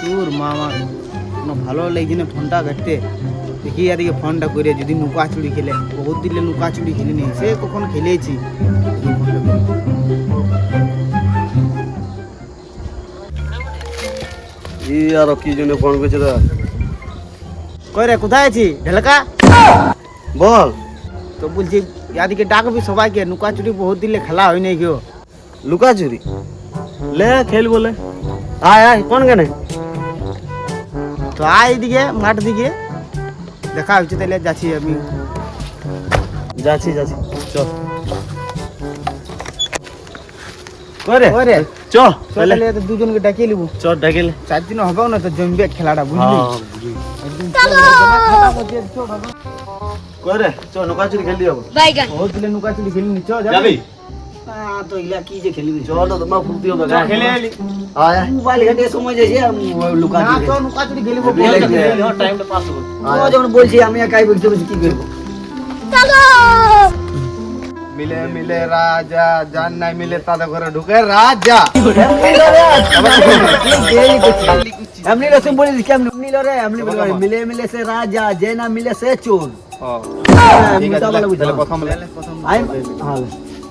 তোর মা আমার। কোনো ভালো লাগছে না ফোনটা ঘাটতে দেখি এদিকে ফোনটা করে যদি নুকা চুড়ি খেলে। বহুত দিলে নুকা চুড়ি খেলিনি সে কখন খেলেছি? ফোনটা ই আর কি জন্য ফোন করেছে তা কই রে কোথায় আছি ঢেলকা? বল। তো বলছি এদিকে ডাকবি সবাইকে। নুকা চুরি বহুত দিলে খেলা হয় নাই কেউ। লুকাচুরি লে খেল বলে। আয় আয় কোন কেনে তো আয় এদিকে মাঠ দিকে। দেখা হচ্ছে তাহলে যাচ্ছি আমি। যাচ্ছি যাচ্ছি। চল। করে ওই রে চ তো তাহলে তাহলে। তো দুজনকে ডাকিয়ে নিবো। চ ডাকিলে চার দিন হবেও না তো জমবে খেলাটা বুঝলি? হ্যাঁ একদম জমা খাতা করছে, চ বাবা। করে চ লুকাচুরি খেলি যাব। বাইগান বহুত দিলে নুকা চুরি খেলিনি চ যাবি। হ্যাঁ, তো ইলা কি যে খেলিবি চল তো তোমার ফুর্তি হবে চ, খেলে এলি। আয়। আয় মোবাইল ঘাটে সময় যাইছে লুকা না তো নুকা চুরি খেলিবো খেলে, বহুত খেলে। খেলে। টাইমটা পাস হবে ও যখন বলছি আমি একাই বলতে বলছি কি করব? মিলে মিলে রাজা জান নাই মিলে তাদের ঘরে ঢুকে রাজা। এমনি রসম বলে দিচ্ছি এমনি মিল রে এমনি মিলে মিলে সে রাজা যে না মিলে সে চোর। হ্যাঁ, ঠিক আছে তাহলে হ্যাঁ।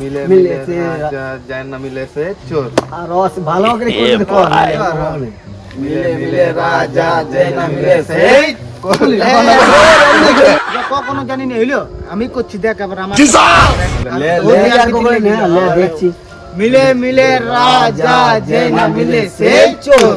মিলে মিলে মিলে সে রাজা জান না মিলে সে চোর। আর রস ভালো করে করে দেখো মিলে মিলে রাজা না কখনো জানি না হইল আমি করছি দেখ আবার আমার লে আর করে নে লে দেখছি। মিলে মিলে রাজা যে না মিলে সে চোর।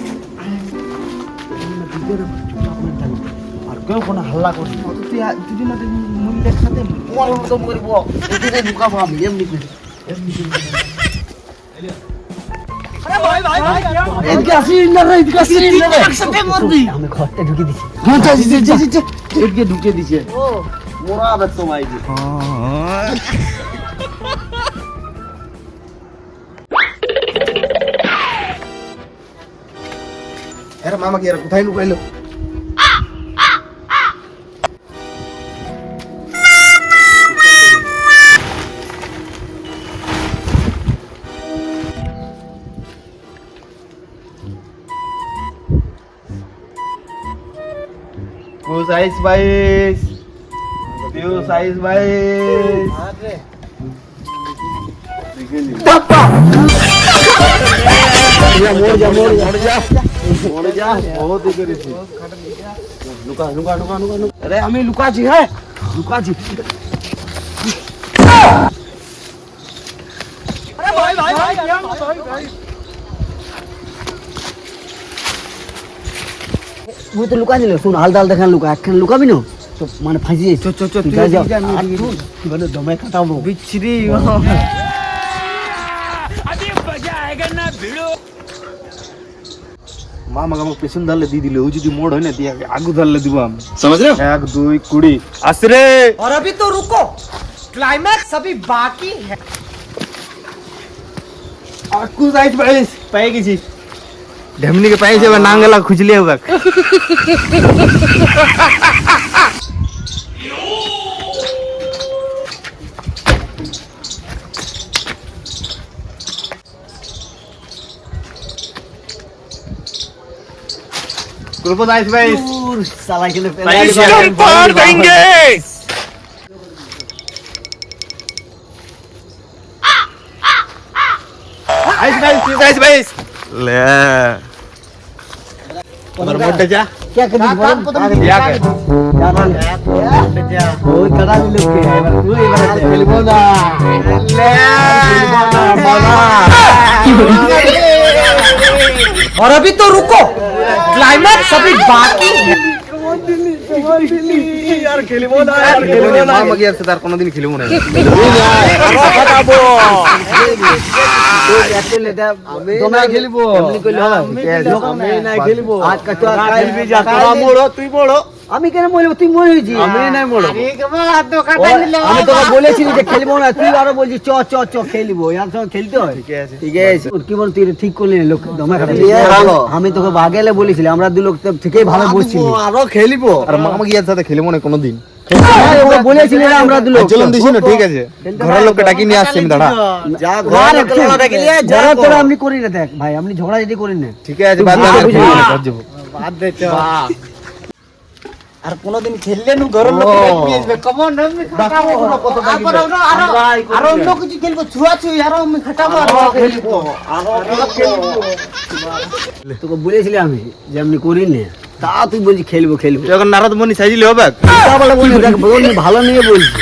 আর কেউ কোনো হাল্লা করবি তুই আ- যদি না তুই মূল্যের সাথে মরে তো মরিব এদিকে নুকাবো আমি এমনি করে। এদিকে আসি না রে এদিকে আসি না রে একসাথে মারবি। আমি ঘরটা ঢুকে হ্যাঁ এদিকে ঢুকে দিছে। মোরা আবার তোমায় দি এর মামা কি এর কোথায় লুকাইলো Kus ais bais. Dius ais bais. মোর যা মোর যা মোর যা মোর যা বহুত ই করেছি। লুকা লুকা লুকা লুকা। আরে আমি লুকাছি হ্যাঁ। লুকাছি। মুই তো লুকা দিল শুন হালদাল দেখান লুকা একখান লুকাবি না? তো মানে ফাঁসি যাইছ চো চো চো তুই যা যা। এদিকে যা, আমি এদিকে যাই। কি বলে দমে কাটাবো বিচ্ছিরি। মামা আমাকে পেছন ধরলে দিয়ে দিলে ও যদি মোড় হয় না দিয়ে আগে আগু ধরলে দিব আমি সমাজ এক দুই কুড়ি আসরে और अभी तो रुको क्लाइमैक्स अभी बाकी है আকু যাইছ পাইস পাই গেছি ঢেমনিকে পাই যাবে নাঙ্গলা খুঁজলে হোক नाइस साला पार देंगे गाइस गाइस ले। मोटे जा क्या कर दिया क्या कर कोई कड़ा लुक तू ले। और अभी तो रुको। না মামাকে বাকি তার কোনোদিন খেলিব না খেলব এমনি করলে নাই খেলিব আজ কাটো খেলবি যা তোরা তুই মোড়ো আমি কেন বলব তুই মনে হয়েছি আমি নাই আমি তোকে বলেছি যে খেলব না তুই আরও বলছিস চ চ চ খেলব। এর সঙ্গে খেলতে হয়। ঠিক আছে। কি বল তুই ঠিক করলি লোক। আমি তোকে বাগেলে বলেছিলি আমরা দু লোক তো থেকেই ভালো বলছিলি আরও খেলিব। আর মামাকে আর সাথে খেলিব না কোনোদিন। বলেছিলি না আমরা দু লোক দিছি না ঠিক আছে। ঘরের লোককে ডাকি নিয়ে আসছি আমি দাঁড়া। যা ঘর ঝগড়া করে করি না দেখ ভাই আপনি ঝগড়া যদি করেন না। ঠিক আছে বাদ। বাদ আর কোনোদিন খেললে নু ঘরের লোক নিয়ে আসবে। কমন আমি খাটাবো। আরও আরো- আরও অন্য কিছু খেলব ছুয়া ছুঁই আরও আমি খাটাবো আরও খেলব। তোকে বলেছিলি আমি যে আপনি করি না। তা তুই বলছি খেলব খেলব। এখন নারদ মনি সাইজিলে হবে? তা বলে বলি দেখ বল ভালো নিয়ে বলছি।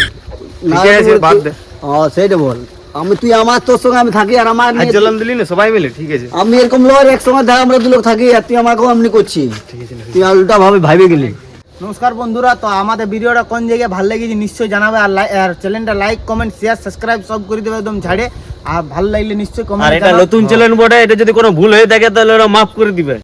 বাদ দে। ও সেইটা বল। আমি তুই আমার তোর সঙ্গে আমি থাকি আর আমার নিয়ে- দিলি না সবাই মিলে ঠিক আছে। আমি এরকম লর একসঙ্গে দেখ আমরা দু লোক থাকি আর তুই আমাকেও এমনি করছি তুই উল্টা ভাবে ভাবে গেলি। নমস্কার বন্ধুরা তো আমাদের ভিডিওটা কোন জায়গায় ভালো লেগেছে নিশ্চয়ই জানাবে আর আর চ্যানেলটা লাইক কমেন্ট শেয়ার সাবস্ক্রাইব সব করে দেবে একদম ঝাড়ে। আর ভালো লাগলে নিশ্চয়ই আর কমেন্ট এটা নতুন চ্যানেল বটে এটা যদি কোনো ভুল হয়ে থাকে তাহলে ওরা মাফ করে দিবে।